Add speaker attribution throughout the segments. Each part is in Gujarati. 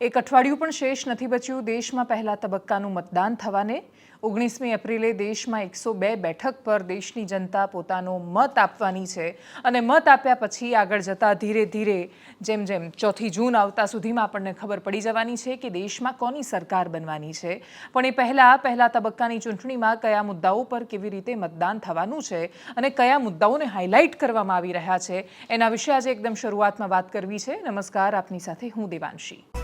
Speaker 1: એક અઠવાડિયું પણ શેષ નથી બચ્યું. દેશમાં પહેલા તબક્કાનું મતદાન થવાને ઓગણીસમી એપ્રિલે દેશમાં એકસો બે બેઠક પર દેશની જનતા પોતાનો મત આપવાની છે અને મત આપ્યા પછી આગળ જતાં ધીરે ધીરે જેમ જેમ ચોથી જૂન આવતા સુધીમાં આપણને ખબર પડી જવાની છે કે દેશમાં કોની સરકાર બનવાની છે. પણ એ પહેલાં, પહેલા તબક્કાની ચૂંટણીમાં કયા મુદ્દાઓ પર કેવી રીતે મતદાન થવાનું છે અને કયા મુદ્દાઓને હાઇલાઇટ કરવામાં આવી રહ્યા છે એના વિશે આજે એકદમ શરૂઆતમાં વાત કરવી છે. નમસ્કાર, આપની સાથે હું દેવાંશી.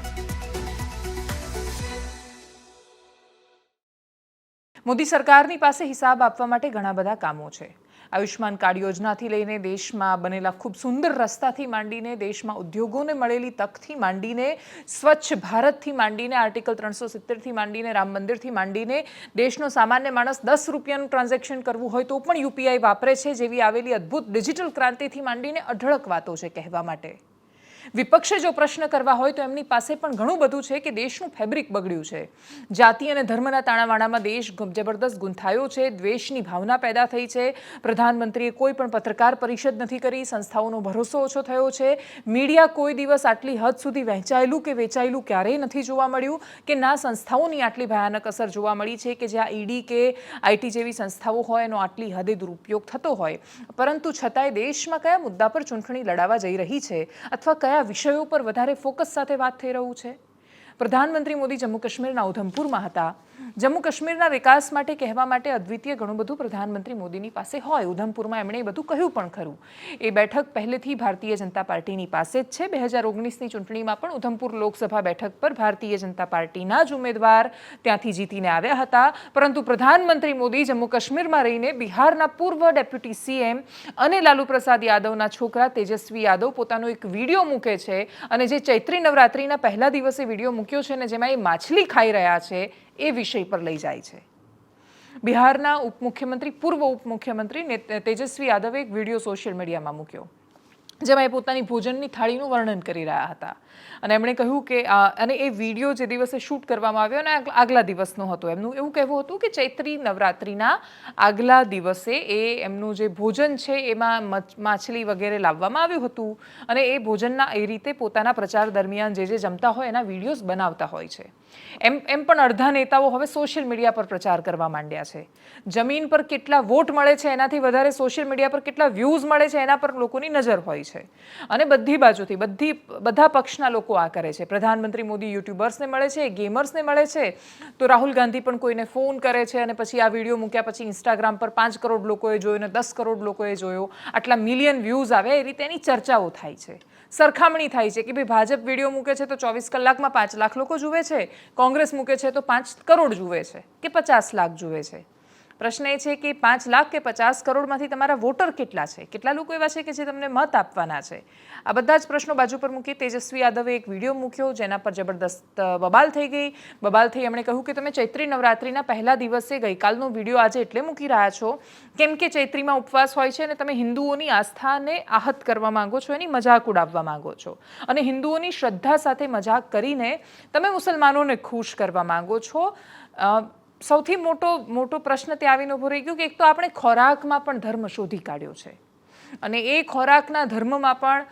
Speaker 1: મોદી સરકારની પાસે હિસાબ આપવા માટે ઘણા બધા કામો છે. આયુષ્માન કાર્ડ યોજનાથી લઈને દેશમાં બનેલા ખૂબ સુંદર રસ્તાથી માંડીને દેશમાં ઉદ્યોગોને મળેલી તકથી માંડીને, સ્વચ્છ ભારતથી માંડીને, આર્ટિકલ ત્રણસો સિત્તેરથી માંડીને, રામ મંદિરથી માંડીને દેશનો સામાન્ય માણસ દસ રૂપિયાનું ટ્રાન્ઝેક્શન કરવું હોય તો પણ યુપીઆઈ વાપરે છે જેવી આવેલી અદ્ભુત ડિજિટલ ક્રાંતિથી માંડીને અઢળક વાતો છે કહેવા માટે. વિપક્ષે જો પ્રશ્ન કરવા હોય તો એમની પાસે પણ ઘણું બધું છે કે દેશનું ફેબ્રિક બગડ્યું છે. જાતિ અને ધર્મના તાણાવાણામાં દેશ જબરદસ્ત ગુંથાયો છે, દ્વેષની ભાવના પેદા થઈ છે. પ્રધાનમંત્રીએ કોઈ પણ પત્રકાર પરિષદ નથી કરી, સંસ્થાઓનો ભરોસો ઓછો થયો છે. મીડિયા કોઈ દિવસ આટલી હદ સુધી વહેંચાયેલું કે વેચાયેલું ક્યારેય નથી જોવા મળ્યું કે ના સંસ્થાઓની આટલી ભયાનક અસર જોવા મળી છે કે જ્યાં ઈડી કે આઈટી જેવી સંસ્થાઓ હોય એનો આટલી હદે દુરુપયોગ થતો હોય. પરંતુ છતાંય દેશમાં કયા મુદ્દા પર ચૂંટણી લડાવા જઈ રહી છે? અથવા કયા વિષયો પર વધારે ફોકસ સાથે વાત થઈ રહ્યું છે? પ્રધાનમંત્રી મોદી જમ્મુ કાશ્મીરના ઉધમપુરમાં હતા. જમ્મુ કાશ્મીરના વિકાસ માટે કહેવા માટે અદ્વિતીય ઘણું બધું પ્રધાનમંત્રી મોદીની પાસે હોય. ઉધમપુરમાં એમણે એ બધું કહ્યું પણ ખરું. એ બેઠક પહેલેથી ભારતીય જનતા પાર્ટીની પાસે જ છે. બે હજાર ઓગણીસની ચૂંટણીમાં પણ ઉધમપુર લોકસભા બેઠક પર ભારતીય જનતા પાર્ટીના જ ઉમેદવાર ત્યાંથી જીતીને આવ્યા હતા. પરંતુ પ્રધાનમંત્રી મોદી જમ્મુ કાશ્મીરમાં રહીને બિહારના પૂર્વ ડેપ્યુટી સીએમ અને લાલુ પ્રસાદ યાદવના છોકરા તેજસ્વી યાદવ પોતાનો એક વીડિયો મૂકે છે અને જે ચૈત્રી નવરાત્રિના પહેલા દિવસે વીડિયો મૂક્યો છે ને જેમાં એ માછલી ખાઈ રહ્યા છે એ વિષય પર લઈ જાય છે. બિહારના ઉપમુખ્યમંત્રી, પૂર્વ ઉપમુખ્યમંત્રી તેજસ્વી યાદવે એક વીડિયો સોશિયલ મીડિયામાં મૂક્યો, જેમાં એ પોતાની ભોજનની થાળીનું વર્ણન કરી રહ્યા હતા. અને એમણે કહ્યું કે અને એ વીડિયો જે દિવસે શૂટ કરવામાં આવ્યો અને આગલા દિવસનો હતો. એમનું એવું કહેવું હતું કે ચૈત્રી નવરાત્રિના આગલા દિવસે એ એમનું જે ભોજન છે એમાં માછલી વગેરે લાવવામાં આવ્યું હતું. અને એ ભોજનના, એ રીતે પોતાના પ્રચાર દરમિયાન જે જે જમતા હોય એના વિડીયોઝ બનાવતા હોય છે. એમ એમ પણ અડધા નેતાઓ હવે સોશિયલ મીડિયા પર પ્રચાર કરવા માંડ્યા છે. જમીન પર કેટલા વોટ મળે છે એનાથી વધારે સોશિયલ મીડિયા પર કેટલા વ્યૂઝ મળે છે એના પર લોકોની નજર હોય છે. અને બધી બાજુથી બધી, બધા પક્ષના લોકો આ કરે છે. પ્રધાનમંત્રી મોદી યુટ્યુબર્સને મળે છે, ગેમર્સને મળે છે. તો રાહુલ ગાંધી પણ કોઈને ફોન કરે છે અને પછી આ વીડિયો મૂક્યા પછી ઇન્સ્ટાગ્રામ પર પાંચ કરોડ લોકોએ જોયો ને દસ કરોડ લોકોએ જોયો. આટલા મિલિયન વ્યૂઝ આવે એ રીતે એની ચર્ચાઓ થાય છે. સરખામણી થાય છે કે ભાઈ ભાજપ વીડિયો મૂકે છે તો ચોવીસ કલાકમાં પાંચ લાખ લોકો જુએ છે. કોંગ્રેસ મૂકે છે તો પાંચ કરોડ જુએ છે કે પચાસ લાખ જુએ છે. પ્રશ્ન એ છે કે પાંચ લાખ કે પચાસ કરોડમાંથી તમારા વોટર કેટલા છે? કેટલા લોકો એવા છે કે જે તમને મત આપવાના છે? આ બધા જ પ્રશ્નો બાજુ પર મૂકી તેજસ્વી યાદવે એક વીડિયો મૂક્યો જેના પર જબરદસ્ત બબાલ થઈ ગઈ. બબાલ થઈ એમણે કહ્યું કે તમે ચૈત્રી નવરાત્રિના પહેલા દિવસે ગઈકાલનો વીડિયો આજે એટલે મૂકી રહ્યા છો કેમ કે ચૈત્રીમાં ઉપવાસ હોય છે અને તમે હિન્દુઓની આસ્થાને આહત કરવા માંગો છો, એની મજાક ઉડાવવા માંગો છો. અને હિન્દુઓની શ્રદ્ધા સાથે મજાક કરીને તમે મુસલમાનોને ખુશ કરવા માંગો છો. સૌથી મોટો મોટો પ્રશ્ન ત્યાં આવીને ઊભો રહી ગયો કે એક તો આપણે ખોરાકમાં પણ ધર્મ શોધી કાઢ્યો છે. અને એ ખોરાકના ધર્મમાં પણ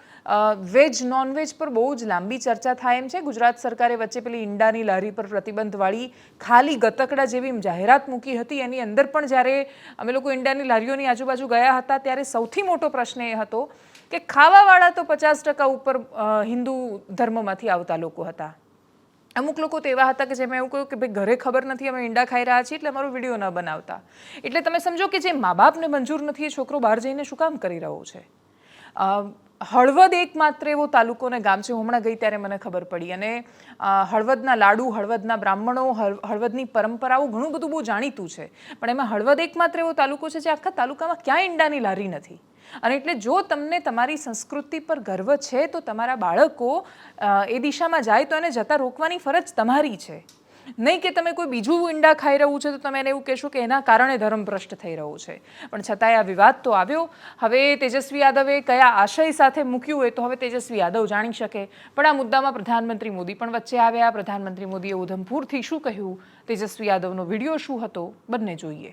Speaker 1: વેજ નોનવેજ પર બહુ જ લાંબી ચર્ચા થાય એમ છે. ગુજરાત સરકારે વચ્ચે પેલી ઈંડાની લારી પર પ્રતિબંધવાળી ખાલી ગતકડા જેવી જાહેરાત મૂકી હતી. એની અંદર પણ જ્યારે અમે લોકો ઈંડાની લારીઓની આજુબાજુ ગયા હતા, ત્યારે સૌથી મોટો પ્રશ્ન એ હતો કે ખાવાવાળા તો પચાસ ટકા ઉપર હિન્દુ ધર્મમાંથી આવતા લોકો હતા. અમુક લોકો તો એવા હતા કે જેમાં એવું કહ્યું કે ભાઈ ઘરે ખબર નથી, અમે ઈંડા ખાઈ રહ્યા છીએ, એટલે અમારો વીડિયો ન બનાવતા. એટલે તમે સમજો કે જે મા બાપને મંજૂર નથી, એ છોકરો બહાર જઈને શું કામ કરી રહ્યો છે? હળવદ એકમાત્ર એવો તાલુકો અને ગામ છે. હમણાં ગઈ ત્યારે મને ખબર પડી. અને હળવદના લાડુ, હળવદના બ્રાહ્મણો હળવદની પરંપરાઓ ઘણું બધું બહુ જાણીતું છે. પણ એમાં હળવદ એકમાત્ર એવો તાલુકો છે જે આખા તાલુકામાં ક્યાંય ઈંડાની લારી નથી. અને એટલે જો તમને તમારી સંસ્કૃતિ પર ગર્વ છે, તો તમારા બાળકો એ દિશામાં જાય તો એને જતા રોકવાની ફરજ તમારી છે. નહીં કે તમે કોઈ બીજું ઈંડા ખાઈ રહ્યું છે, તો તમે એને એવું કહેશો કે એના કારણે ધર્મ ભ્રષ્ટ થઈ રહ્યું છે. પણ છતાંય આ વિવાદ તો આવ્યો. હવે તેજસ્વી યાદવે કયા આશય સાથે મૂક્યું હોય તો હવે તેજસ્વી યાદવ જાણી શકે. પણ આ મુદ્દામાં પ્રધાનમંત્રી મોદી પણ વચ્ચે આવ્યા. પ્રધાનમંત્રી મોદીએ ઉધમપુરથી શું કહ્યું? તેજસ્વી યાદવનો વીડિયો શું હતો? બંને જોઈએ.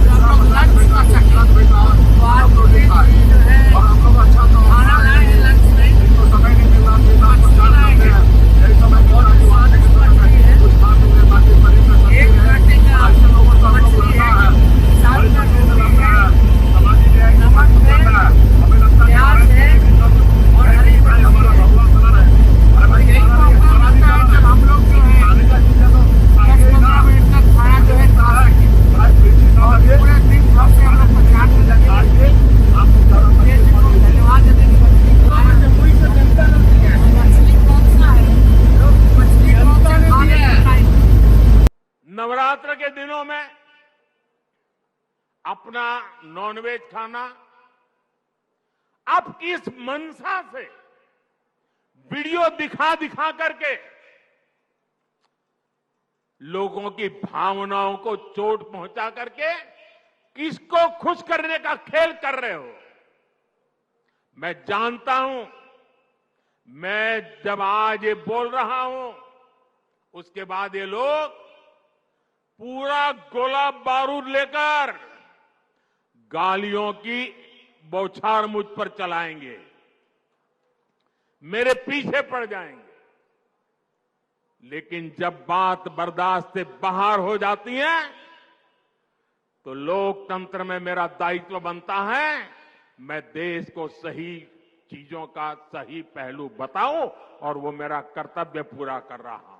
Speaker 2: नॉनवेज खाना। आप किस मनसा से वीडियो दिखा दिखा करके लोगों की भावनाओं को चोट पहुँचा करके किसको खुश करने का खेल कर रहे हो? मैं जानता हूँ, मैं जब आज ये बोल रहा हूँ, उसके बाद ये लोग पूरा गोला बारूद लेकर गालियों की बौछार मुझ पर चलाएँगे। मेरे पीछे पड़ जाएँगे। लेकिन जब बात बर्दाश्त से बाहर हो जाती है तो लोकतंत्र में मेरा दायित्व बनता है, मैं देश को सही चीज़ों का सही पहलू बताऊँ और वो मेरा कर्तव्य पूरा कर रहा हूँ।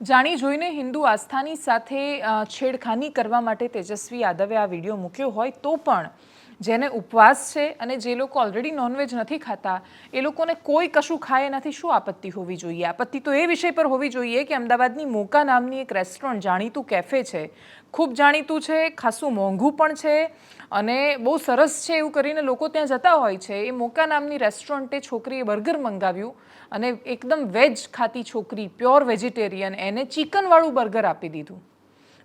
Speaker 1: જાણી જોઈને હિન્દુ આસ્થાની સાથે છેડખાની કરવા માટે તેજસ્વી યાદવે આ વીડિયો મૂક્યો હોય તો પણ જેને ઉપવાસ છે અને જે લોકો ઓલરેડી નોનવેજ નથી ખાતા, એ લોકોને કોઈ કશું ખાય એનાથી શું આપત્તિ હોવી જોઈએ? આપત્તિ તો એ વિષય પર હોવી જોઈએ કે અમદાવાદની મોકા નામની એક રેસ્ટોરન્ટ જાણીતું કેફે છે. ખૂબ જાણીતું છે, ખાસું મોંઘું પણ છે અને બહુ સરસ છે એવું કરીને લોકો ત્યાં જતા હોય છે. એ મોકા નામની રેસ્ટોરન્ટે છોકરીએ બર્ગર મંગાવ્યું અને એકદમ વેજ ખાતી છોકરી પ્યોર વેજીટેરિયન એને ચિકનવાળું બર્ગર આપી દીધું.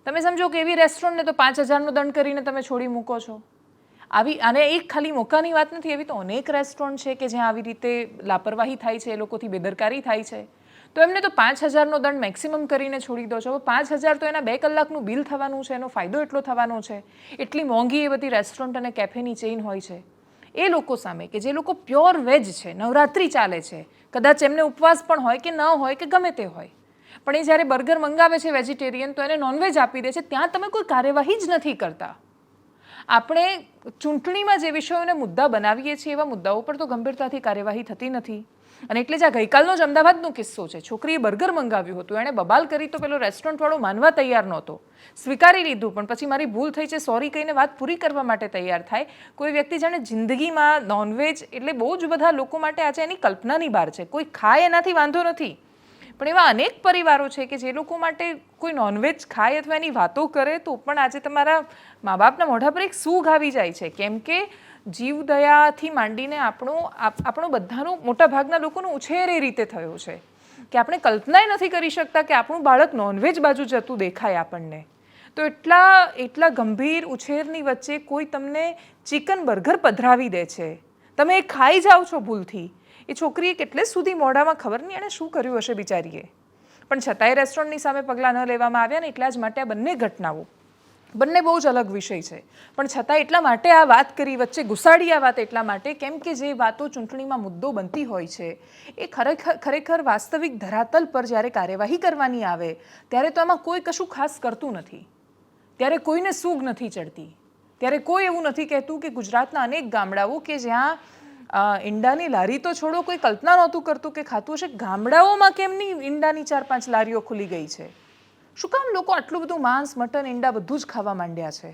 Speaker 1: તમે સમજો કે એવી રેસ્ટોરન્ટને તો પાંચ હજારનો દંડ કરીને તમે છોડી મૂકો છો. આવી અને એક ખાલી મોકાની વાત નથી, એવી તો અનેક રેસ્ટોરન્ટ છે કે જ્યાં આવી રીતે લાપરવાહી થાય છે, એ લોકોથી બેદરકારી થાય છે. તો એમને તો પાંચ હજારનો દંડ મેક્સિમમ કરીને છોડી દો છો. પાંચ હજાર તો એના બે કલાકનું બિલ થવાનું છે, એનો ફાયદો એટલો થવાનો છે. એટલી મોંઘી એ બધી રેસ્ટોરન્ટ અને કેફેની ચેઇન હોય છે. એ લોકો સામે કે જે લોકો પ્યોર વેજ છે, નવરાત્રિ ચાલે છે, કદાચ એમને ઉપવાસ પણ હોય કે ન હોય કે ગમે તે હોય. પણ એ જ્યારે બર્ગર મંગાવે છે વેજીટેરિયન તો એને નોનવેજ આપી દે છે. ત્યાં તમે કોઈ કાર્યવાહી જ નથી કરતા. આપણે ચૂંટણીમાં જે વિષયોને મુદ્દા બનાવીએ છીએ એવા મુદ્દાઓ પર તો ગંભીરતાથી કાર્યવાહી થતી નથી. અને એટલે જ આ ગઈકાલનો જ અમદાવાદનો કિસ્સો છે. છોકરીએ બર્ગર મંગાવ્યું હતું. એણે બબાલ કરી તો પેલો રેસ્ટોરન્ટવાળો માનવા તૈયાર નહોતો. સ્વીકારી લીધું, પણ પછી મારી ભૂલ થઈ છે, સોરી કહીને વાત પૂરી કરવા માટે તૈયાર થાય. કોઈ વ્યક્તિ જાણે જિંદગીમાં નોનવેજ એટલે બહુ જ બધા લોકો માટે આજે એની કલ્પનાની બહાર છે. કોઈ ખાય એનાથી વાંધો નથી. પણ એવા અનેક પરિવારો છે કે જે લોકો માટે કોઈ નોનવેજ ખાય અથવા એની વાતો કરે તો પણ આજે તમારા મા બાપના મોઢા પર એક સૂગ આવી જાય છે. કેમ કે જીવદયાથી માંડીને આપણો આપ- આપણો બધાનો મોટા ભાગના લોકોનો ઉછેર એ રીતે થયો છે કે આપણે કલ્પનાય નથી કરી શકતા કે આપણું બાળક નોનવેજ બાજુ જતું દેખાય આપણને. તો એટલા એટલા ગંભીર ઉછેરની વચ્ચે કોઈ તમને ચિકન બર્ગર પધરાવી દે છે. તમે એ ખાઈ જાઓ છો ભૂલથી. એ છોકરીએ કેટલે સુધી મોઢામાં ખબર નહીં એણે શું કર્યું હશે બિચારીએ. પણ છતાંય રેસ્ટોરન્ટની સામે પગલાં ન લેવામાં આવ્યા ને એટલા જ માટે આ બંને ઘટનાઓ. બંને બહુ જ અલગ વિષય છે. પણ છતાં એટલા માટે આ વાત કરી, વચ્ચે ઘુસાડી આ વાત એટલા માટે કેમ કે જે વાતો ચૂંટણીમાં મુદ્દો બનતી હોય છે, એ ખરેખર ખરેખર વાસ્તવિક ધરાતલ પર જ્યારે કાર્યવાહી કરવાની આવે, ત્યારે તો આમાં કોઈ કશું ખાસ કરતું નથી. ત્યારે કોઈને સૂગ નથી ચડતી. ત્યારે કોઈ એવું નથી કહેતું કે ગુજરાતના અનેક ગામડાઓ કે જ્યાં ઈંડાની લારી તો છોડો, કોઈ કલ્પના નહોતું કરતું કે ખાતું હશે. ગામડાઓમાં કેમની ઈંડાની ચાર પાંચ લારીઓ ખુલી ગઈ છે? શું કામ લોકો આટલું બધું માંસ, મટન, ઈંડા બધું જ ખાવા માંડ્યા છે?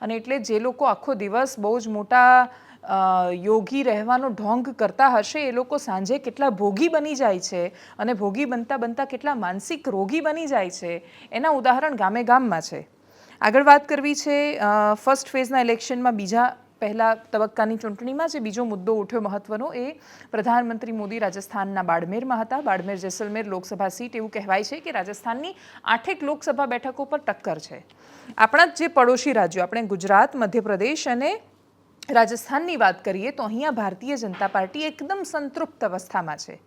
Speaker 1: અને એટલે જે લોકો આખો દિવસ બહુ જ મોટા યોગી રહેવાનો ઢોંગ કરતા હશે, એ લોકો સાંજે કેટલા ભોગી બની જાય છે અને ભોગી બનતા બનતા કેટલા માનસિક રોગી બની જાય છે, એના ઉદાહરણ ગામે ગામમાં છે. આગળ વાત કરવી છે ફર્સ્ટ ફેઝના ઇલેક્શનમાં બીજા પહેલા તબક્કાની ચૂંટણીમાં જે બીજો મુદ્દો ઉઠ્યો મહત્વનો એ પ્રધાનમંત્રી મોદી રાજસ્થાનના બાડમેરમાં હતા. બાડમેર, જેસલમેર લોકસભા સીટ એવું કહેવાય છે કે રાજસ્થાનની આઠેક લોકસભા બેઠકો પર ટક્કર છે. આપણા જ પડોશી રાજ્યો, આપણે ગુજરાત, મધ્યપ્રદેશ અને રાજસ્થાનની વાત કરીએ તો અહીંયા ભારતીય જનતા પાર્ટી એકદમ સંતૃપ્ત અવસ્થામાં છે.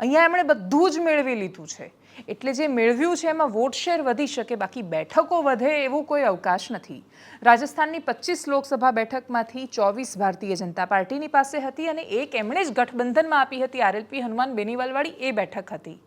Speaker 1: અહીંયા એમણે બધું જ મેળવી લીધું છે. એટલે જે મેળવ્યું છે એમાં વોટ શેર વધી શકે, બાકી બેઠકો વધે એવો કોઈ અવકાશ નથી. રાજસ્થાનની પચીસ લોકસભા બેઠકમાંથી ચોવીસ ભારતીય જનતા પાર્ટીની પાસે હતી અને એક એમણે જ ગઠબંધનમાં આપી હતી. આરએલપી હનુમાન બેનીવાલવાળી એ બેઠક હતી.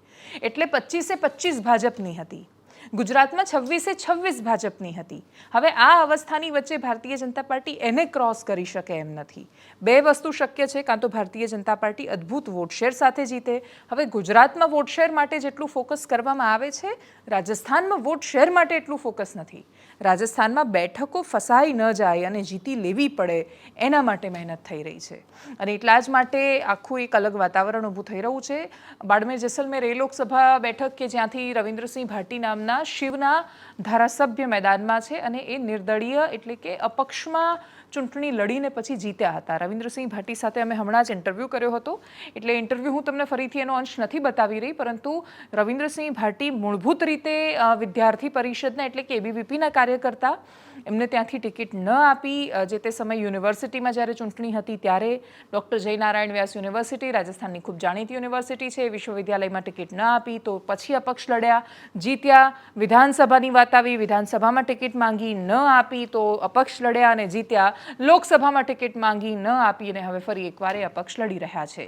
Speaker 1: એટલે પચીસે પચીસ ભાજપની હતી. ગુજરાતમાં છવ્વીસે છવ્વીસ ભાજપની હતી. હવે આ અવસ્થાની વચ્ચે ભારતીય જનતા પાર્ટી એને ક્રોસ કરી શકે એમ નથી. બે વસ્તુ શક્ય છે, કાં તો ભારતીય જનતા પાર્ટી અદ્ભુત વોટશેર સાથે જીતે. હવે ગુજરાતમાં વોટશેર માટે જેટલું ફોકસ કરવામાં આવે છે, રાજસ્થાનમાં વોટશેર માટે એટલું ફોકસ નથી. રાજસ્થાનમાં બેઠકો ફસાઈ ન જાય અને જીતી લેવી પડે એના માટે મહેનત થઈ રહી છે. અને એટલા જ માટે આખું એક અલગ વાતાવરણ ઊભું થઈ રહ્યું છે. બાડમેર જેસલમેર એ લોકસભા બેઠક કે જ્યાંથી રવિન્દ્રસિંહ ભાટી નામના શિવના ધારાસભ્ય મેદાનમાં છે અને એ નિર્દળીય એટલે કે અપક્ષમાં ચૂંટણી લડીને પછી જીત્યા હતા. રવિન્દ્રસિંહ ભાટી સાથે અમે હમણાં જ ઇન્ટરવ્યૂ કર્યો હતો. એટલે ઇન્ટરવ્યૂ હું તમને ફરીથી એનો અંશ નથી બતાવી રહી, પરંતુ રવિન્દ્રસિંહ ભાટી મૂળભૂત રીતે વિદ્યાર્થી પરિષદના એટલે કે એબીવીપીના કાર્યકર્તા. એમને ત્યાંથી ટિકિટ ન આપી જે તે સમય યુનિવર્સિટીમાં જ્યારે ચૂંટણી હતી ત્યારે ડૉક્ટર જયનારાયણ વ્યાસ યુનિવર્સિટી, રાજસ્થાનની ખૂબ જાણીતી યુનિવર્સિટી છે, વિશ્વવિદ્યાલયમાં ટિકિટ ન આપી, તો પછી અપક્ષ લડ્યા, જીત્યા, વિધાનસભાની વાત આવી, વિધાનસભામાં ટિકિટ માંગી ન આપી, તો અપક્ષ લડ્યા અને જીત્યા, લોકસભામાં ટિકિટ માંગી ન આપી અને હવે ફરી એકવાર એ અપક્ષ લડી રહ્યા છે.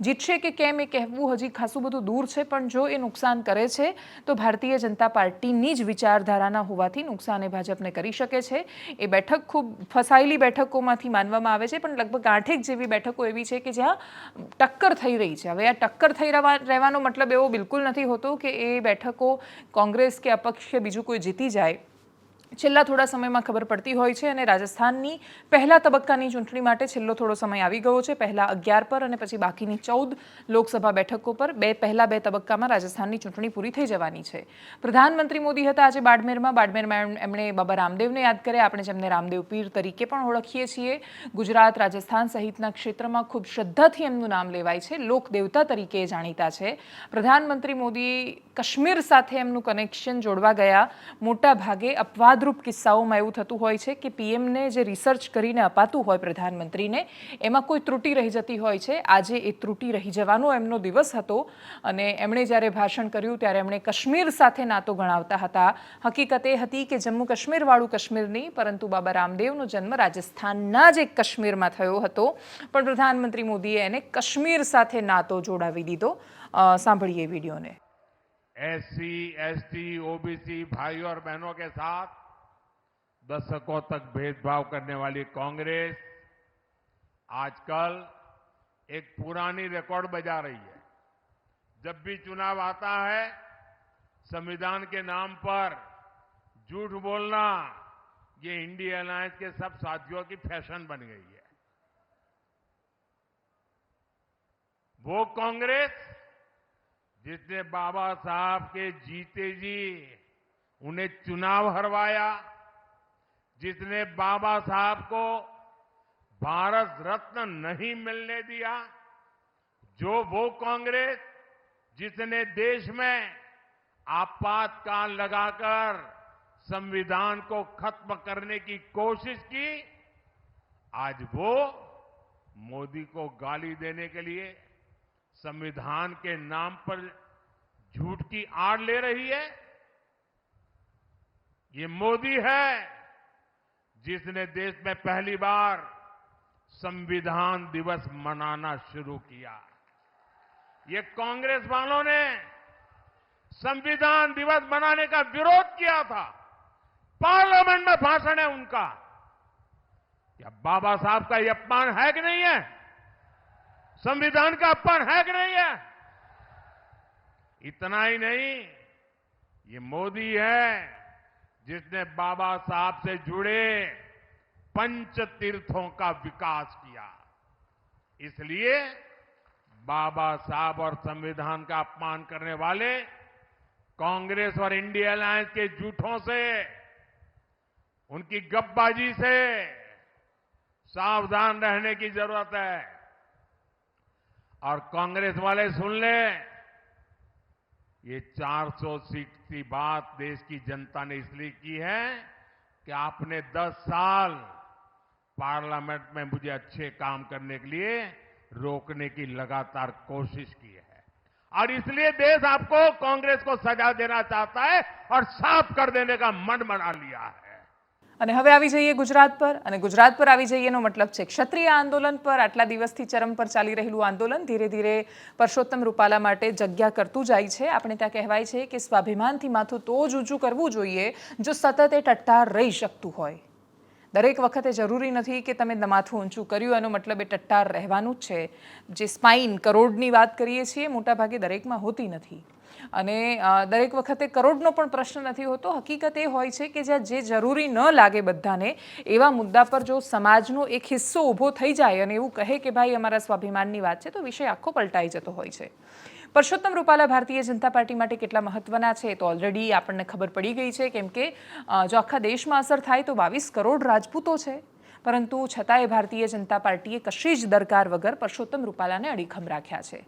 Speaker 1: જીતશે કે કેમ એ કહેવું હજી ખાસું બધું દૂર છે, પણ જો એ નુકસાન કરે છે, તો ભારતીય જનતા પાર્ટીની જ વિચારધારાના હોવાથી નુકસાન એ ભાજપને કરી શકે છે. એ બેઠક ખૂબ ફસાયેલી બેઠકોમાંથી માનવામાં આવે છે, પણ લગભગ આઠેક જેવી બેઠકો એવી છે કે જ્યાં ટક્કર થઈ રહી છે. હવે આ ટક્કર થઈ રહેવા રહેવાનો મતલબ એવો બિલકુલ નથી હોતો કે એ બેઠકો કોંગ્રેસ કે અપક્ષ કે બીજું કોઈ જીતી જાય. છેલ્લા થોડા સમયમાં ખબર પડતી હોય છે અને રાજસ્થાનની પહેલા તબક્કાની ચૂંટણી માટે છેલ્લો થોડો સમય આવી ગયો છે. પહેલા અગિયાર પર અને પછી બાકીની ચૌદ લોકસભા બેઠકો પર બે પહેલા બે તબક્કામાં રાજસ્થાનની ચૂંટણી પૂરી થઈ જવાની છે. પ્રધાનમંત્રી મોદી હતા આજે બાડમેરમાં. બાડમેરમાં એમ- એમણે બાબા રામદેવને યાદ કર્યા. આપણે જેમને રામદેવ પીર તરીકે પણ ઓળખીએ છીએ. ગુજરાત, રાજસ્થાન સહિતના ક્ષેત્રમાં ખૂબ શ્રદ્ધાથી એમનું નામ લેવાય છે. લોક દેવતા તરીકે જાણીતા છે. પ્રધાનમંત્રી મોદી કાશ્મીર સાથે એમનું કનેક્શન જોડવા ગયા. મોટા ભાગે અપવાદરૂપ કિસ્સાઓમાં એવું થતું હોય છે કે પીએમને જે રિસર્ચ કરીને અપાતું હોય પ્રધાનમંત્રીને એમાં કોઈ ત્રુટિ રહી જતી હોય છે આજે એ ત્રુટિ રહી જવાનો એમનો દિવસ હતો અને એમણે જ્યારે ભાષણ કર્યું ત્યારે એમણે કાશ્મીર સાથે નાતો ગણાવતા હતા હકીકત એ હતી કે જમ્મુ કાશ્મીરવાળું કાશ્મીર નહીં પરંતુ બાબા રામદેવનો જન્મ રાજસ્થાનના જ એક કાશ્મીરમાં થયો હતો પણ પ્રધાનમંત્રી મોદીએ એને કાશ્મીર સાથે નાતો જોડાવી દીધો અ, સાંભળીએ વિડીયોને
Speaker 2: एससी एसटी ओबीसी भाइयों और बहनों के साथ दशकों तक भेदभाव करने वाली कांग्रेस आजकल एक पुरानी रिकॉर्ड बजा रही है। जब भी चुनाव आता है, संविधान के नाम पर झूठ बोलना, ये इंडिया अलायंस के सब साथियों की फ़ैशन बन गई है। वो कांग्रेस जिसने बाबा साहब के जीते जी, उन्हें चुनाव हरवाया जिसने बाबा साहब को भारत रत्न नहीं मिलने दिया, जो वो कांग्रेस, जिसने देश में आपातकाल लगाकर संविधान को खत्म करने की कोशिश की, आज वो मोदी को गाली देने के लिए संविधान के नाम पर झूठ की आड़ ले रही है। ये मोदी है। जिसने देश में पहली बार संविधान दिवस मनाना शुरू किया। ये कांग्रेस वालों ने संविधान दिवस मनाने का विरोध किया था। पार्लियामेंट में भाषण है उनका। क्या बाबा साहब का ये अपमान है कि नहीं है? संविधान का अपमान है कि नहीं है? इतना ही नहीं, ये मोदी है। जिसने बाबा साहब से जुड़े पंच तीर्थों का विकास किया। इसलिए बाबा साहब और संविधान का अपमान करने वाले कांग्रेस और इंडिया अलायंस के झूठों से, उनकी गपबाजी से सावधान रहने की ज़रूरत है। और कांग्रेस वाले सुन लें। ये 400 सीट की बात देश की जनता ने इसलिए की है कि आपने 10 साल पार्लियामेंट में मुझे अच्छे काम करने के लिए रोकने की लगातार कोशिश की है। और इसलिए देश आपको कांग्रेस को सजा देना चाहता है और साफ़ कर देने का मन बना लिया है।
Speaker 1: અને હવે આવી જઈએ ગુજરાત પર. અને ગુજરાત પર આવી જઈએ એનો મતલબ છે, ક્ષત્રિય આંદોલન પર આટલા દિવસથી ચરમ પર ચાલી રહેલું આંદોલન ધીરે ધીરે પરસોત્તમ રૂપાલા માટે જગ્યા કરતું જાય છે. આપણે ત્યાં કહેવાય છે કે સ્વાભિમાનથી માથું તો જ ઊંચું કરવું જોઈએ, જો સતત એ ટટ્ટાર રહી શકતું હોય. દરેક વખતે જરૂરી નથી કે તમે માથું ઊંચું કર્યું, એનો મતલબ એ ટટ્ટાર રહેવાનું જ છે. જે સ્પાઇન કરોડની વાત કરીએ છીએ, મોટાભાગે દરેકમાં હોતી નથી. અને દરેક વખતે કરોડનો પણ પ્રશ્ન નથી હોતો. હકીકત એ હોય છે કે જ્યાં જે જરૂરી ન લાગે બધાને, એવા મુદ્દા પર જો સમાજનો એક હિસ્સો ઊભો થઈ જાય અને એવું કહે કે ભાઈ અમારા સ્વાભિમાનની વાત છે, તો વિષય આખો પલટાઈ જતો હોય છે. પરસોત્તમ રૂપાલા ભારતીય જનતા પાર્ટી માટે કેટલા મહત્વના છે તો ઓલરેડી આપણને ખબર પડી ગઈ છે, કેમ કે જો આખા દેશમાં અસર થાય તો બાવીસ કરોડ રાજપૂતો છે. પરંતુ છતાંય ભારતીય જનતા પાર્ટીએ કશી જ દરકાર વગર પરસોત્તમ રૂપાલાને અડીખમ રાખ્યા છે.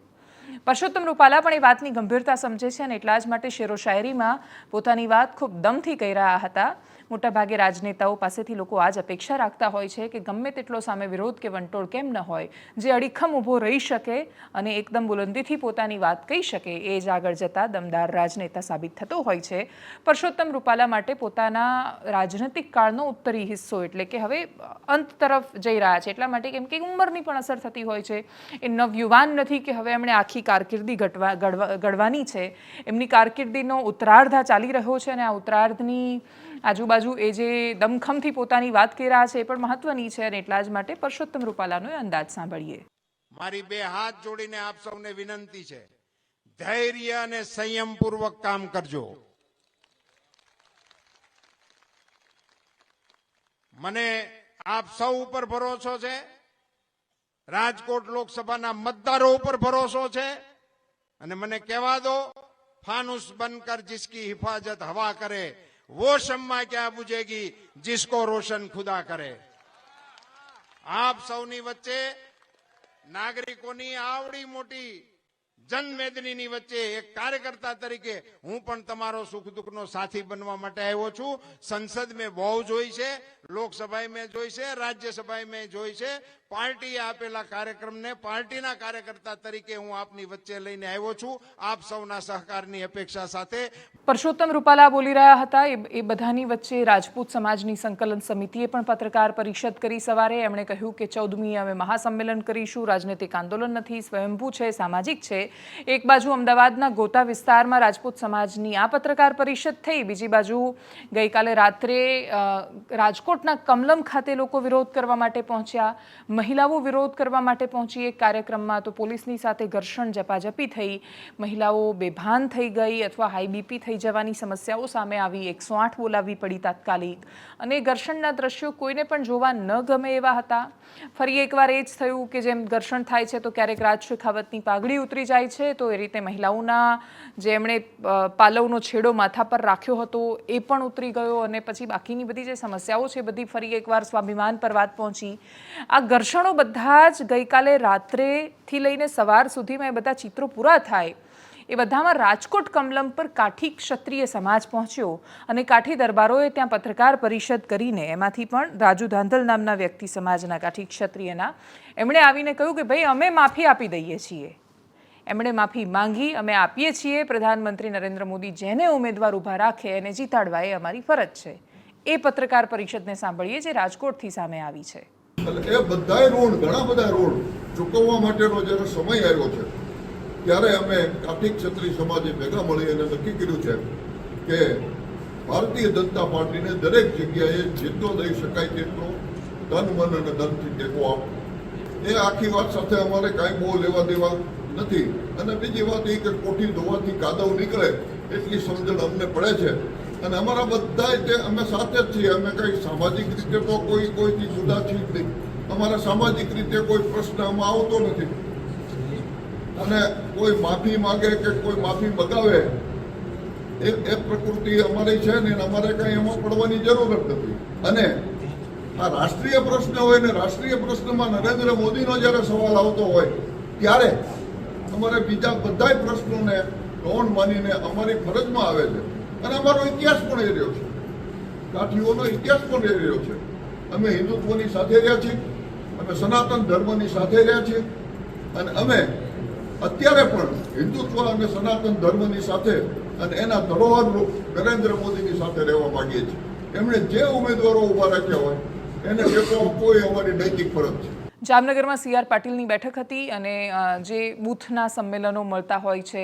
Speaker 1: પરસોત્તમ રૂપાલા પણ એ વાતની ગંભીરતા સમજે છે અને એટલા જ માટે શેરો શાયરીમાં પોતાની વાત ખૂબ દમથી કહી રહ્યા હતા. મોટાભાગે રાજનેતાઓ પાસેથી લોકો આ જ અપેક્ષા રાખતા હોય છે કે ગમે તેટલો સામે વિરોધ કે વંટોળ કેમ ન હોય, જે અડીખમ ઊભો રહી શકે અને એકદમ બુલંદીથી પોતાની વાત કહી શકે, એ જ આગળ જતા દમદાર રાજનેતા સાબિત થતો હોય છે. પરસોત્તમ રૂપાલા માટે પોતાના રાજનૈતિક કાળનો ઉત્તરી હિસ્સો એટલે કે હવે અંત તરફ જઈ રહ્યા છે, એટલા માટે કેમ કે ઉંમરની પણ અસર થતી હોય છે. એ નવયુવાન નથી કે હવે એમણે આખી કારકિર્દી ઘટવા ઘડવા ઘડવાની છે. એમની કારકિર્દીનો ઉત્તરાર્ધ ચાલી રહ્યો છે અને આ ઉત્તરાર્ધની આજુબાજુ એ જે દમખમથી પોતાની વાત કરી રહ્યા છે એ પણ મહત્વની છે અને એટલા જ માટે પરસોત્તમ રૂપાલાનો અંદાજ સાંભળીએ.
Speaker 3: મારી બે હાથ જોડીને આપ સૌને વિનંતી છે, ધૈર્ય અને સંયમપૂર્વક કામ કરજો. મને આપ સૌ ઉપર ભરોસો છે, રાજકોટ લોકસભાના મતદારો ઉપર ભરોસો છે, અને મને કહેવા દો, ફાનુસ બનકર જિસકી હિફાજત હવા કરે. वो शम्मा क्या बुझेगी जिसको रोशन खुदा करे આપ સૌની વચ્ચે નાગરિકોની આવડી મોટી જનમેદનીની વચ્ચે એક કાર્યકર્તા તરીકે હું પણ તમારો સુખ દુઃખનો સાથી બનવા માટે આવ્યો છું સંસદ મેં બહુ જોઈ છે લોકસભાએ મેં જોઈ છે રાજ્યસભાએ મેં જોઈ છે પાર્ટીએ આપેલા કાર્યક્રમને પાર્ટીના કાર્યકર્તા તરીકે હું આપની વચ્ચે લઈને આવ્યો છું. આપ સૌના સહકારની અપેક્ષા સાથે
Speaker 1: પરસોત્તમ રૂપાલા બોલી રહ્યા હતા. એ બધાની વચ્ચે રાજપૂત સમાજની સંકલન સમિતિએ પણ પત્રકાર પરિષદ કરી. સવારે એમણે કહ્યું કે ચૌદમી અમે મહાસંમેલન કરીશું. રાજનૈતિક આંદોલન નથી. સ્વયંભૂ છે, સામાજિક છે. એક બાજુ અમદાવાદના ગોતા વિસ્તારમાં રાજપૂત સમાજની આ પત્રકાર પરિષદ થઈ. બીજી બાજુ ગઈકાલે રાત્રે રાજકોટના કમલમ ખાતે લોકો વિરોધ કરવા માટે પહોંચ્યા. મહિલાઓ વિરોધ કરવા માટે પહોંચી એક કાર્યક્રમમાં તો પોલીસની સાથે ઘર્ષણ ઝપાઝપી થઈ. મહિલાઓ બેભાન થઈ ગઈ અથવા હાઈ બીપી થઈ જવાની સમસ્યાઓ સામે આવી. એકસો આઠ બોલાવવી પડી તાત્કાલિક. અને ઘર્ષણના દ્રશ્યો કોઈને પણ જોવા ન ગમે એવા હતા. ફરી એકવાર એ જ થયું કે જેમ ઘર્ષણ થાય છે તો ક્યારેક રાજ શેખાવતની પાઘડી ઉતરી જાય છે. તો એ રીતે મહિલાઓના જે એમણે પાલવનો છેડો માથા પર રાખ્યો હતો એ પણ ઉતરી ગયો અને પછી બાકીની બધી જે સમસ્યાઓ છે બધી ફરી એકવાર સ્વાભિમાન પર વાત પહોંચી. આ ઘર્ષણો બધા જ ગઈકાલે રાત્રેથી લઈને સવાર સુધીમાં એ બધા ચિત્રો પૂરા થાય. એ બધામાં રાજકોટ કમલમ પર કાઠી ક્ષત્રિય સમાજ પહોંચ્યો અને કાઠી દરબારોએ ત્યાં પત્રકાર પરિષદ કરીને એમાંથી પણ રાજુ ધાંધલ નામના વ્યક્તિ સમાજના કાઠી ક્ષત્રિયના એમણે આવીને કહ્યું કે ભાઈ, અમે માફી આપી દઈએ છીએ. એમણે માફી માંગી, અમે આપીએ છીએ. પ્રધાનમંત્રી નરેન્દ્ર મોદી જેને ઉમેદવાર ઊભા રાખે, એને જીતાડવા એ અમારી ફરજ છે. એ પત્રકાર પરિષદને સાંભળીએ જે રાજકોટથી સામે આવી છે.
Speaker 4: એ બધાય ઋણ, ઘણા બધા ઋણ ચૂકવવા માટેનો જ્યારે સમય આવ્યો છે, ત્યારે અમે કાઠી ક્ષત્રિય સમાજે ભેગા મળી અને નક્કી કર્યું છે કે ભારતીય જનતા પાર્ટીને દરેક જગ્યાએ જેટલો દઈ શકાય તેટલો ધન, મન અને ધનથી ટેકો આપો. એ આખી વાત સાથે અમારે કાંઈ બહુ લેવા દેવા નથી. અને બીજી વાત એ કે કોઠી ધોવાથી કાદવ નીકળે એટલી સમજણ અમને પડે છે. અને અમારા બધા તે અમે સાથે જ છીએ. અમે કંઈ સામાજિક રીતે તો કોઈ, કોઈથી જુદા છીએ જ નહીં. અમારા સામાજિક રીતે કોઈ પ્રશ્ન આમાં આવતો નથી. અને કોઈ માફી માંગે કે કોઈ માફી મગાવે એ એ પ્રકૃતિ અમારી છે ને અમારે કંઈ એમાં પડવાની જરૂર જ નથી. અને આ રાષ્ટ્રીય પ્રશ્ન હોય ને રાષ્ટ્રીય પ્રશ્નમાં નરેન્દ્ર મોદીનો જ્યારે સવાલ આવતો હોય, ત્યારે અમારે બીજા બધાય પ્રશ્નોને ગૌણ માનીને અમારી ફરજમાં આવે છે. અને અમારો ઇતિહાસ પણ એ રહ્યો છે. કાઠીઓનો ઇતિહાસ પણ એ રહ્યો છે. અમે હિન્દુત્વની સાથે રહ્યા છીએ અમે સનાતન ધર્મની સાથે રહ્યા છીએ. અને અમે અત્યારે પણ હિન્દુત્વ અને સનાતન ધર્મની સાથે અને એના ધરોહરરૂપ નરેન્દ્ર મોદીની સાથે રહેવા માંગીએ છીએ. એમણે જે ઉમેદવારો ઊભા રાખ્યા હોય, એને ટેકો એ અમારી નૈતિક ફરજ છે.
Speaker 1: જામનગરમાં સી આર પાટીલની બેઠક હતી અને જે બૂથના સંમેલનો મળતા હોય છે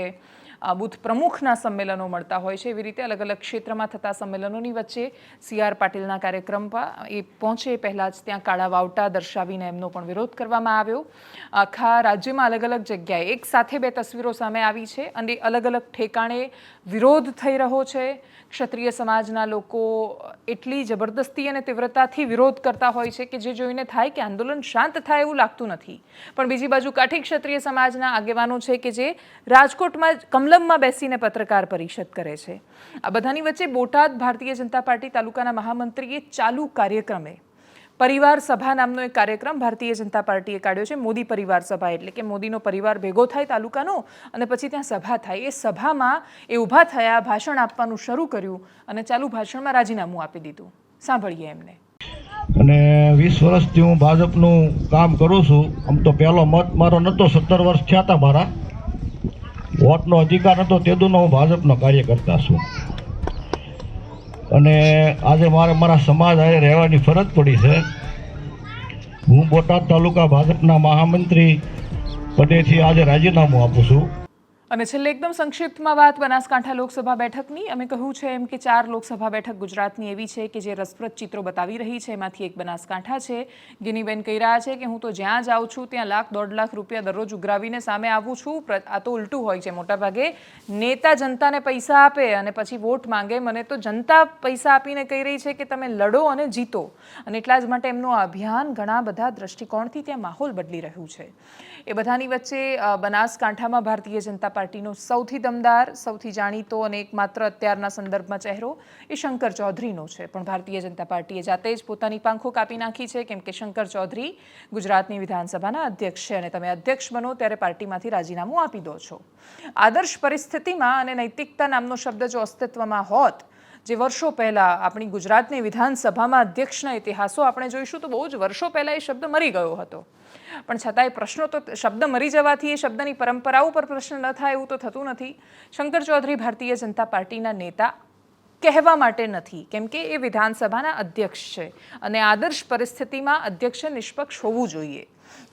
Speaker 1: બૂથ પ્રમુખના સંમેલનો મળતા હોય છે. એવી રીતે અલગ અલગ ક્ષેત્રમાં થતા સંમેલનોની વચ્ચે સી આર પાટીલના કાર્યક્રમ પર એ પહોંચે. પહેલાં જ ત્યાં કાળા વાવટા દર્શાવીને એમનો પણ વિરોધ કરવામાં આવ્યો. આખા રાજ્યમાં અલગ અલગ જગ્યાએ એક સાથે બે તસવીરો સામે આવી છે અને અલગ અલગ ઠેકાણે વિરોધ થઈ રહ્યો છે. ક્ષત્રિય સમાજના લોકો એટલી જબરદસ્તી અને તીવ્રતાથી વિરોધ કરતા હોય છે કે જે જોઈને થાય કે આંદોલન શાંત થાય એવું લાગતું નથી. પણ બીજી બાજુ કાઠી ક્ષત્રિય સમાજના આગેવાનો છે કે જે રાજકોટમાં જ કમલમમાં બેસીને પત્રકાર પરિષદ કરે છે. આ બધાની વચ્ચે બોટાદ ભારતીય જનતા પાર્ટી તાલુકાના મહામંત્રીએ ચાલુ કાર્યક્રમે પરિવાર સભા નામનો એક કાર્યક્રમ ભારતીય જનતા પાર્ટીએ કાઢ્યો છે. મોદી પરિવાર સભા એટલે કે મોદીનો પરિવાર ભેગો થાય તાલુકાનો અને પછી ત્યાં સભા થાય. એ સભામાં એ ઊભા થયા, ભાષણ આપવાનું શરૂ કર્યું અને ચાલુ ભાષણમાં રાજીનામું આપી દીધું. સાંભળીએ એમને.
Speaker 5: અને વીસ વર્ષથી હું ભાજપનું કામ કરું છું. આમ તો પહેલો મત મારો નહોતો, સત્તર વર્ષ થયા હતા મારા. વોટનો અધિકાર હતો તેદુનો હું ભાજપનો કાર્યકર્તા છું. અને આજે મારે મારા સમાજ આજે રહેવાની ફરજ પડી છે. હું બોટાદ તાલુકા ભાજપના મહામંત્રી પદેથી આજે રાજીનામું આપું છું.
Speaker 1: અને છેલ્લે એકદમ સંક્ષિપ્તમાં વાત બનાસકાંઠા લોકસભા બેઠકની. અમે કહ્યું છે એમ કે ચાર લોકસભા બેઠક ગુજરાતની એવી છે કે જે રસપ્રદ ચિત્રો બતાવી રહી છે. એમાંથી એક બનાસકાંઠા છે. ગિનીબેન કહી રહ્યા છે કે હું તો જ્યાં જાઉં છું ત્યાં લાખ દોઢ લાખ રૂપિયા દરરોજ ઉઘરાવીને સામે આવું છું. આ તો ઉલટું હોય છે. મોટાભાગે નેતા જનતાને પૈસા આપે અને પછી વોટ માંગે. મને તો જનતા પૈસા આપીને કહી રહી છે કે તમે લડો અને જીતો. અને એટલા જ માટે એમનું અભિયાન ઘણા બધા દ્રષ્ટિકોણથી ત્યાં માહોલ બદલી રહ્યું છે. એ બધાની વચ્ચે બનાસકાંઠામાં ભારતીય જનતા પાર્ટીનો સૌથી દમદાર, સૌથી જાણીતો અને એકમાત્ર અત્યારના સંદર્ભમાં ચહેરો એ શંકર ચૌધરીનો છે. પણ ભારતીય જનતા પાર્ટીએ જાતે જ પોતાની પાંખો કાપી નાખી છે, કેમ કે શંકર ચૌધરી ગુજરાતની વિધાનસભાના અધ્યક્ષ છે અને તમે અધ્યક્ષ બનો ત્યારે પાર્ટીમાંથી રાજીનામું આપી દો છો. આદર્શ પરિસ્થિતિમાં અને નૈતિકતા નામનો શબ્દ જો અસ્તિત્વમાં હોત, જે વર્ષો પહેલાં આપણી ગુજરાતની વિધાનસભામાં અધ્યક્ષના ઇતિહાસો આપણે જોઈશું, તો બહુ જ વર્ષો પહેલાં એ શબ્દ મરી ગયો હતો. પણ છતાંય પ્રશ્નો તો શબ્દ મરી જવાથી એ શબ્દની પરંપરાઓ પર પ્રશ્ન ન થાય એવું તો થતું નથી. શંકર ચૌધરી ભારતીય જનતા પાર્ટીના નેતા કહેવા માટે નથી, કેમ કે એ વિધાનસભાના અધ્યક્ષ છે અને આદર્શ પરિસ્થિતિમાં અધ્યક્ષ નિષ્પક્ષ હોવું જોઈએ.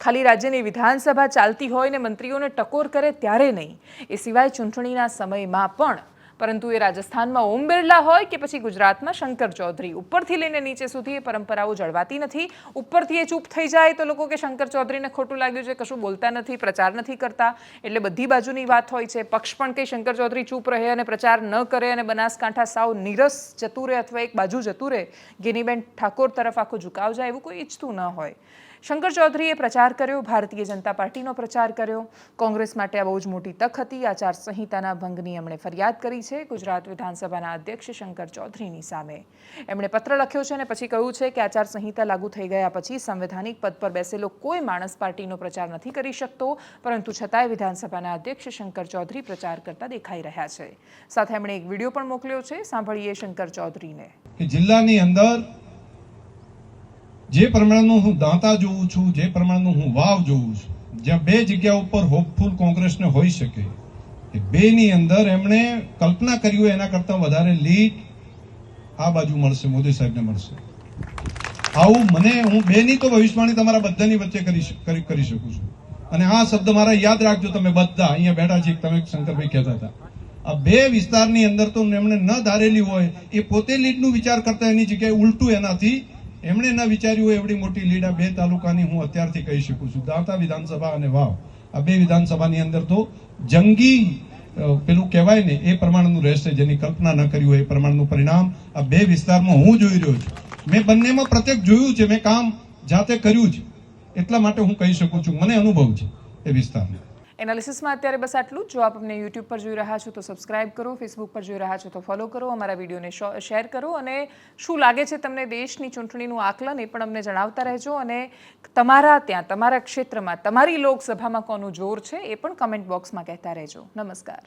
Speaker 1: ખાલી રાજ્યની વિધાનસભા ચાલતી હોય ને મંત્રીઓને ટકોર કરે ત્યારે નહીં. એ સિવાય ચૂંટણીના સમયમાં પણ પરંતુ એ રાજસ્થાનમાં ઓમ બિરલા હોય કે પછી ગુજરાતમાં શંકર ચૌધરી. ઉપરથી લઈને નીચે સુધી એ પરંપરાઓ જળવાતી નથી. ઉપરથી એ ચૂપ થઈ જાય તો લોકો કે શંકર ચૌધરીને ખોટું લાગ્યું છે, કશું બોલતા નથી, પ્રચાર નથી કરતા. એટલે બધી બાજુની વાત હોય છે. પક્ષ પણ કંઈ શંકર ચૌધરી ચૂપ રહે અને પ્રચાર ન કરે અને બનાસકાંઠા સાવ નીરસ જતું રહે અથવા એક બાજુ જતું રહે, ગેનીબેન ઠાકોર તરફ આખો ઝુકાવ જાય એવું કોઈ ઈચ્છતું ન હોય. શંકર ચૌધરીએ પ્રચાર કર્યો, ભારતીય જનતા પાર્ટીનો પ્રચાર કર્યો. કોંગ્રેસ માટે આ બહુ જ મોટી તક હતી. આચાર સંહિતાના ભંગની એમણે ફરિયાદ કરી છે. ગુજરાત વિધાનસભાના અધ્યક્ષ શંકર ચૌધરીની સામે. એમણે પત્ર લખ્યો છે અને પછી કહ્યું છે કે આચાર સંહિતા લાગુ થઈ ગયા પછી સંવૈધાનિક પદ પર બેસેલો કોઈ માણસ પાર્ટીનો પ્રચાર નથી કરી શકતો. પરંતુ છતાંય વિધાનસભાના અધ્યક્ષ શંકર ચૌધરી પ્રચાર કરતા દેખાઈ રહ્યા છે. સાથે એમણે એક વીડિયો પણ મોકલ્યો છે. સાંભળીએ શંકર ચૌધરીને.
Speaker 6: જિલ્લાની અંદર જે પ્રમાણનું હું દાંતા જોઉં છું, જે પ્રમાણનું હું વાવ જોઉં છું, જ્યાં બે જગ્યા ઉપર હોપફુલ કોંગ્રેસને હોઈ શકે. એ બેની અંદર એમણે કલ્પના કરી હોય એના કરતાં વધારે લીડ આ બાજુ મળશે, મોદી સાહેબને મળશે. આવું મને, હું બેની તો ભવિષ્યવાણી તમારા બધાની વચ્ચે કરી કરી શકું છું. અને આ શબ્દ મારા યાદ રાખજો તમે બધા, અહીંયા બેઠા છે તમે શંકરભાઈ કહેતા હતા. આ બે વિસ્તારની અંદર તો એમણે ન ધારેલી હોય, એ પોતે લીડનું વિચાર કરતા એની જગ્યાએ ઉલટું એનાથી એમણે ન વિચાર્યું એવડી મોટી લીડ આ બે તાલુકાની હું અત્યારથી કહી શકું છું. દાંતા વિધાનસભા અને વાવ. આ બે વિધાનસભાની અંદર તો જંગી પેલું કહેવાય ને, એ પ્રમાણેનું રહેશે જેની કલ્પના ન કરી હોય એ પ્રમાણનું પરિણામ આ બે વિસ્તારમાં હું જોઈ રહ્યો છું. મેં બંનેમાં પ્રત્યેક જોયું છે, મેં કામ જાતે કર્યું છે. એટલા માટે હું કહી શકું છું, મને અનુભવ છે એ વિસ્તારનો
Speaker 1: એનાલિસિસમાં અત્યારે બસ આટલું જો. આપ અમને યુટ્યુબ પર જોઈ રહ્યા છો તો સબસ્ક્રાઇબ કરો ફેસબુક પર જોઈ રહ્યા છો તો ફોલો કરો, અમારા વિડીયોને શેર કરો અને શું લાગે છે તમને દેશની ચૂંટણીનું આકલન એ પણ અમને જણાવતા રહેજો અને તમારા ત્યાં, તમારા ક્ષેત્રમાં, તમારી લોકસભામાં કોનું જોર છે એ પણ કમેન્ટ બોક્સમાં કહેતા રહેજો. નમસ્કાર.